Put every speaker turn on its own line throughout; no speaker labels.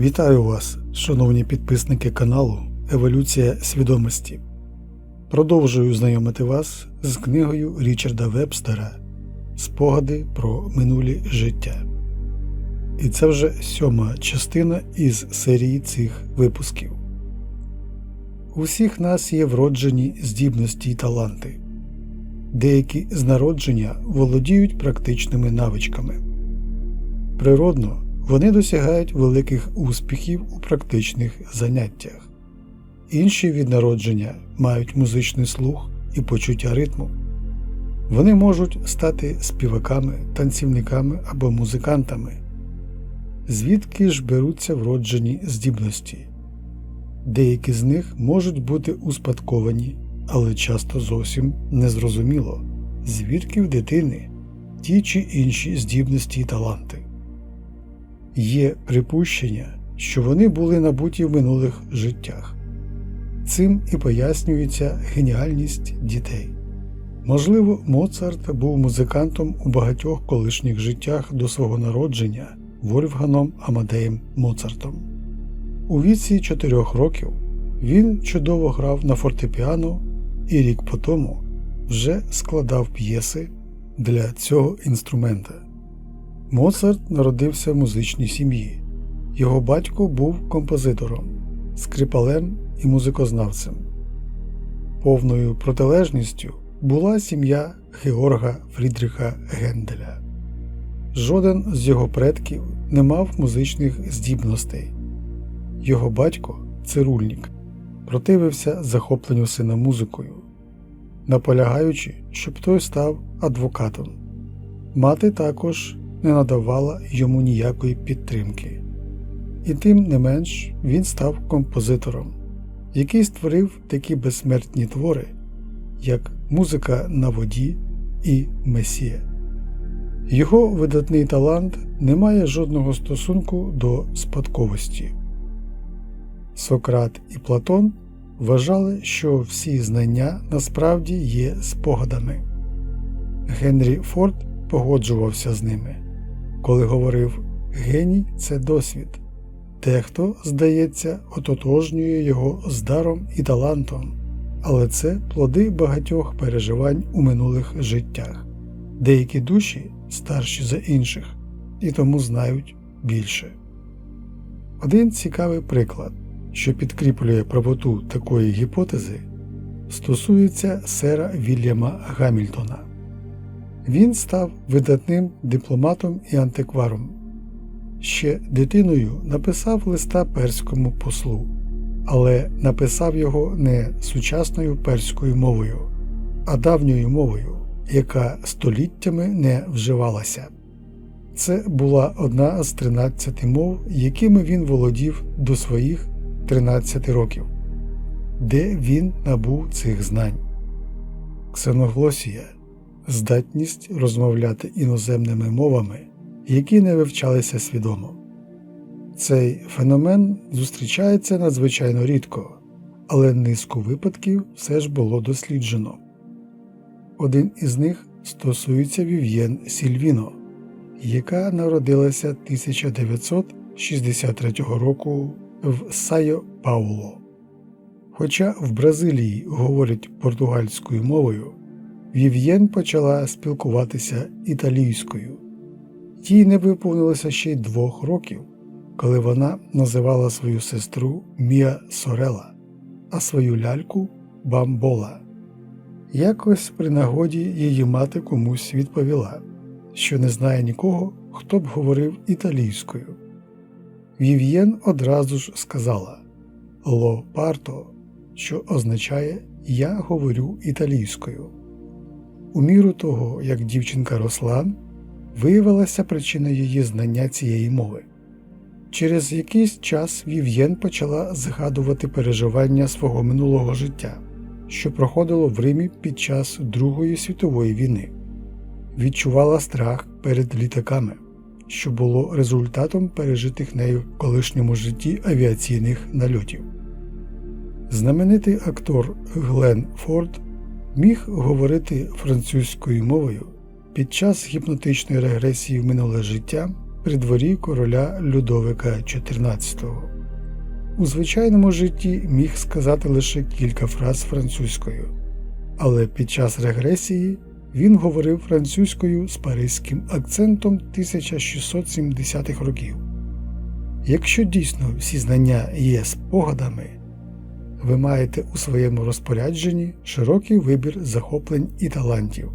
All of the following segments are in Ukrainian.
Вітаю вас, шановні підписники каналу Еволюція свідомості. Продовжую знайомити вас з книгою Річарда Вебстера Спогади про минулі життя. І це вже сьома частина із серії цих випусків. У всіх нас є вроджені здібності й таланти. Деякі з народження володіють практичними навичками. Природно, вони досягають великих успіхів у практичних заняттях. Інші від народження мають музичний слух і почуття ритму. Вони можуть стати співаками, танцівниками або музикантами. Звідки ж беруться вроджені здібності? Деякі з них можуть бути успадковані, але часто зовсім незрозуміло, звідки в дитини ті чи інші здібності й таланти. Є припущення, що вони були набуті в минулих життях. Цим і пояснюється геніальність дітей. Можливо, Моцарт був музикантом у багатьох колишніх життях до свого народження Вольфганом Амадеєм Моцартом. У віці чотирьох років він чудово грав на фортепіано і рік по тому вже складав п'єси для цього інструмента. Моцарт народився в музичній сім'ї. Його батько був композитором, скрипалем і музикознавцем. Повною протилежністю була сім'я Георга Фрідріха Генделя. Жоден з його предків не мав музичних здібностей. Його батько, цирульник, противився захопленню сина музикою, наполягаючи, щоб той став адвокатом. Мати також не надавала йому ніякої підтримки, і тим не менш він став композитором, який створив такі безсмертні твори, як Музика на воді і Месія. Його видатний талант не має жодного стосунку до спадковості. Сократ і Платон вважали, що всі знання насправді є спогадами. Генрі Форд погоджувався з ними, коли говорив геній це досвід, дехто, здається, ототожнює його з даром і талантом, але це плоди багатьох переживань у минулих життях. Деякі душі старші за інших і тому знають більше. Один цікавий приклад, що підкріплює правоту такої гіпотези, стосується сера Вільяма Гамільтона. Він став видатним дипломатом і антикваром. Ще дитиною написав листа перському послу, але написав його не сучасною перською мовою, а давньою мовою, яка століттями не вживалася. Це була одна з 13 мов, якими він володів до своїх 13 років, де він набув цих знань. Ксеноглосія здатність розмовляти іноземними мовами, які не вивчалися свідомо. Цей феномен зустрічається надзвичайно рідко, але низку випадків все ж було досліджено. Один із них стосується Вів'єн Сільвіно, яка народилася 1963 року в Сайо Пауло. Хоча в Бразилії говорять португальською мовою, Вів'єн почала спілкуватися італійською. Їй не виповнилося ще й двох років, коли вона називала свою сестру Мія Сорела, а свою ляльку Бамбола. Якось при нагоді її мати комусь відповіла, що не знає нікого, хто б говорив італійською. Вів'єн одразу ж сказала Ло парто, що означає Я говорю італійською. У міру того, як дівчинка росла, виявилася причина її знання цієї мови. Через якийсь час Вів'єн почала згадувати переживання свого минулого життя, що проходило в Римі під час Другої світової війни, відчувала страх перед літаками, що було результатом пережитих нею в колишньому житті авіаційних нальотів. Знаменитий актор Глен Форд міг говорити французькою мовою під час гіпнотичної регресії в минуле життя при дворі короля Людовика XIV. У звичайному житті міг сказати лише кілька фраз французькою, але під час регресії він говорив французькою з паризьким акцентом 1670-х років. Якщо дійсно всі знання є спогадами, ви маєте у своєму розпорядженні широкий вибір захоплень і талантів,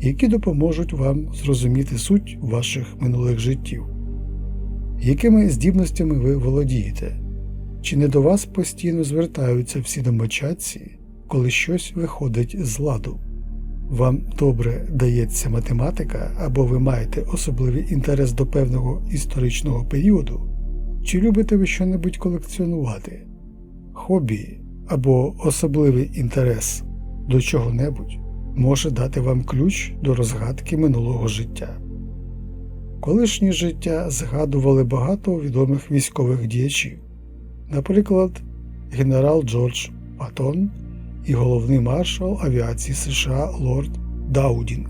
які допоможуть вам зрозуміти суть ваших минулих життів, якими здібностями ви володієте, чи не до вас постійно звертаються всі домочадці, коли щось виходить з ладу. Вам добре дається математика або ви маєте особливий інтерес до певного історичного періоду, чи любите ви щонебудь колекціонувати, хобі або особливий інтерес до чого-небудь може дати вам ключ до розгадки минулого життя. Колишнє життя згадували багато відомих військових діячів, наприклад, генерал Джордж Патон і головний маршал авіації США Лорд Даудінг,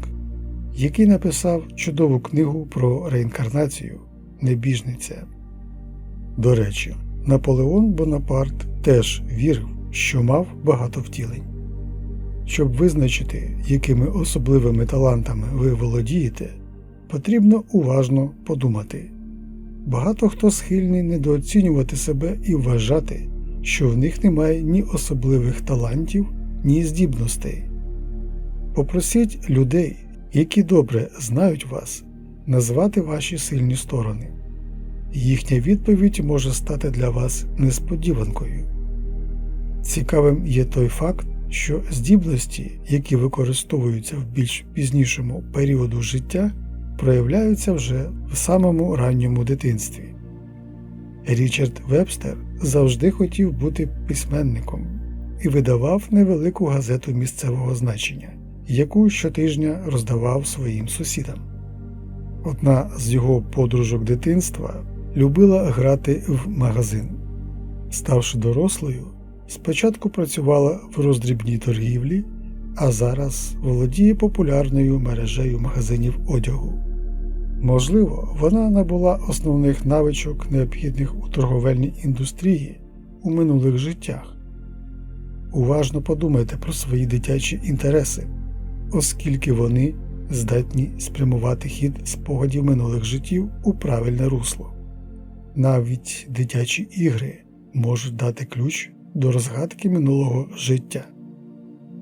який написав чудову книгу про реінкарнацію Небіжниця. До речі, Наполеон Бонапарт теж вірив, що мав багато втілень. Щоб визначити, якими особливими талантами ви володієте, потрібно уважно подумати. Багато хто схильний недооцінювати себе і вважати, що в них немає ні особливих талантів, ні здібностей. Попросіть людей, які добре знають вас, назвати ваші сильні сторони. Їхня відповідь може стати для вас несподіванкою. Цікавим є той факт, що здібності, які використовуються в більш пізнішому періоду життя, проявляються вже в самому ранньому дитинстві. Річард Вебстер завжди хотів бути письменником і видавав невелику газету місцевого значення, яку щотижня роздавав своїм сусідам. Одна з його подружок дитинства любила грати в магазин. Ставши дорослою, спочатку працювала в роздрібній торгівлі, а зараз володіє популярною мережею магазинів одягу. Можливо, вона набула основних навичок, необхідних у торговельній індустрії у минулих життях. Уважно подумайте про свої дитячі інтереси, оскільки вони здатні спрямувати хід спогадів минулих життів у правильне русло. Навіть дитячі ігри можуть дати ключ до розгадки минулого життя.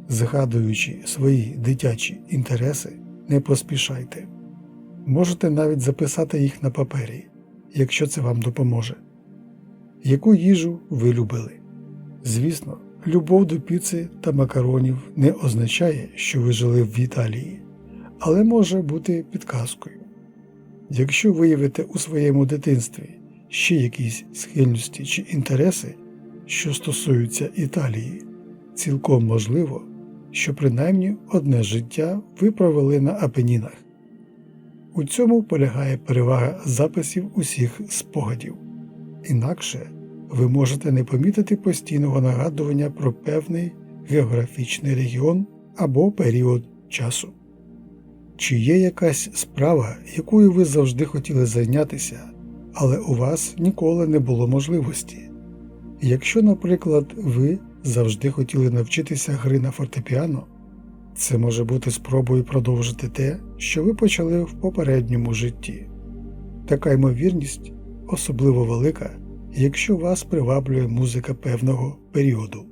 Згадуючи свої дитячі інтереси, не поспішайте. Можете навіть записати їх на папері, якщо це вам допоможе. Яку їжу ви любили? Звісно, любов до піци та макаронів не означає, що ви жили в Італії, але може бути підказкою. Якщо виявите у своєму дитинстві ще якісь схильності чи інтереси, що стосуються Італії, цілком можливо, що принаймні одне життя ви провели на Апенінах. У цьому полягає перевага записів усіх спогадів, інакше ви можете не помітити постійного нагадування про певний географічний регіон або період часу. Чи є якась справа, якою ви завжди хотіли зайнятися, але у вас ніколи не було можливості? Якщо, наприклад, ви завжди хотіли навчитися гри на фортепіано, це може бути спробою продовжити те, що ви почали в попередньому житті. Така ймовірність особливо велика, якщо вас приваблює музика певного періоду.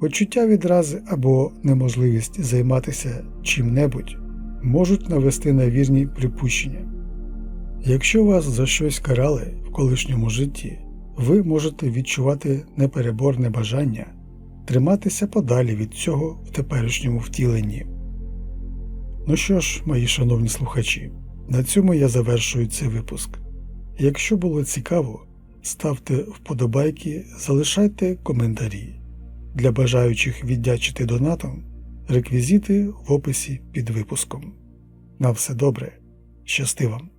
Почуття відрази або неможливість займатися чим-небудь можуть навести на вірні припущення. Якщо вас за щось карали в колишньому житті, ви можете відчувати непереборне бажання триматися подалі від цього в теперішньому втіленні. Ну що ж, мої шановні слухачі, на цьому я завершую цей випуск. Якщо було цікаво, ставте вподобайки, залишайте коментарі. Для бажаючих віддячити донатом реквізити в описі під випуском. На все добре, щасти вам!